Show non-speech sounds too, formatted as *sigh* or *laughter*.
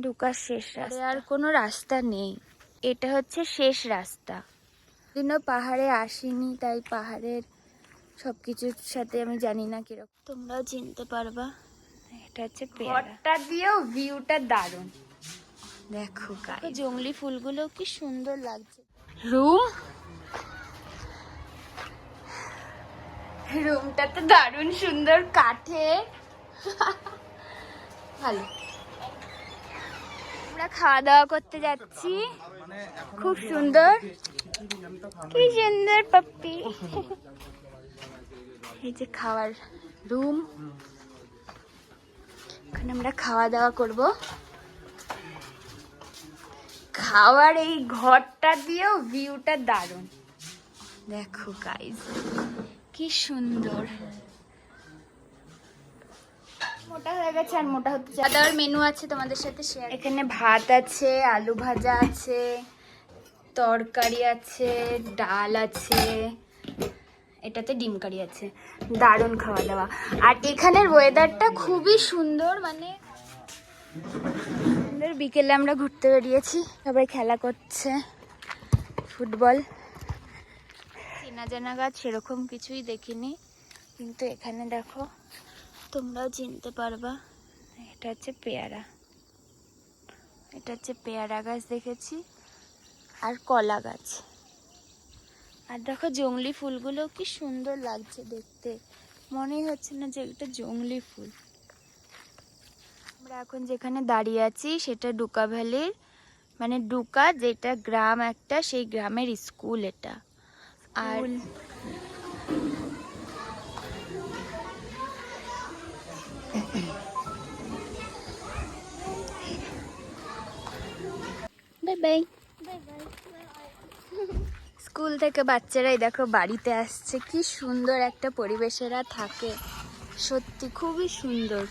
ঢোকার শেষ রাস্তা। আর কোনো রাস্তা নেই। এটা হচ্ছে শেষ রাস্তা। দিনও পাহাড়ে আসিনি তাই পাহাড়ের সব কিছুর সাথে আমি জানি না কীরকম। তোমরাও চিনতে পারবা। এটা হচ্ছে ঘরটা দিয়েও ভিউটা দারুণ। দেখো গাই জঙ্গলি ফুলগুলো কি সুন্দর লাগছে। রুম রুমটা তো দারুণ সুন্দর কাঠে *laughs* ভালো। আমরা খাওয়া দাওয়া করতে যাচ্ছি। খুব সুন্দর। কি সুন্দর পাপ্পি। *laughs* এই যে খাওয়ার রুম। এখানে আমরা খাওয়া দাওয়া করব। খাওয়ার এই ঘরটা দিয়েও ভিউটা দারুণ। দেখো গাইজ কি সুন্দর। মোটা হয়ে গেছে আর মোটা হতে চাই দাওয়ার মেনু আছে তোমাদের সাথে শেয়ার এখানে ভাত আছে আলু ভাজা আছে তরকারি আছে ডাল আছে এটাতে ডিম কারি আছে দারুণ খাওয়া দাওয়া। আর এখানের ওয়েদারটা খুবই সুন্দর মানে সুন্দর। বিকেলে আমরা ঘুরতে বেরিয়েছি সবাই খেলা করছে ফুটবল। চেনা জানা গাছ সেরকম কিছুই দেখিনি কিন্তু এখানে দেখো তোমরাও চিনতে পারবা। এটা হচ্ছে পেয়ারা। এটা হচ্ছে পেয়ারা গাছ দেখেছি, আর কলা গাছ। আর দেখো জংলি ফুলগুলো কি সুন্দর লাগছে দেখতে। মনেই হচ্ছে না যে এটা জংলি ফুল। আমরা এখন যেখানে দাঁড়িয়ে আছি সেটা ডুকা ভ্যালির মানে ডুকা যেটা গ্রাম একটা, সেই গ্রামের স্কুল এটা। আর স্কুল থেকে বাচ্চারাই দেখো বাড়িতে আসছে কি সুন্দর একটা পরিবেশেরা থাকে। সত্যি খুবই সুন্দর।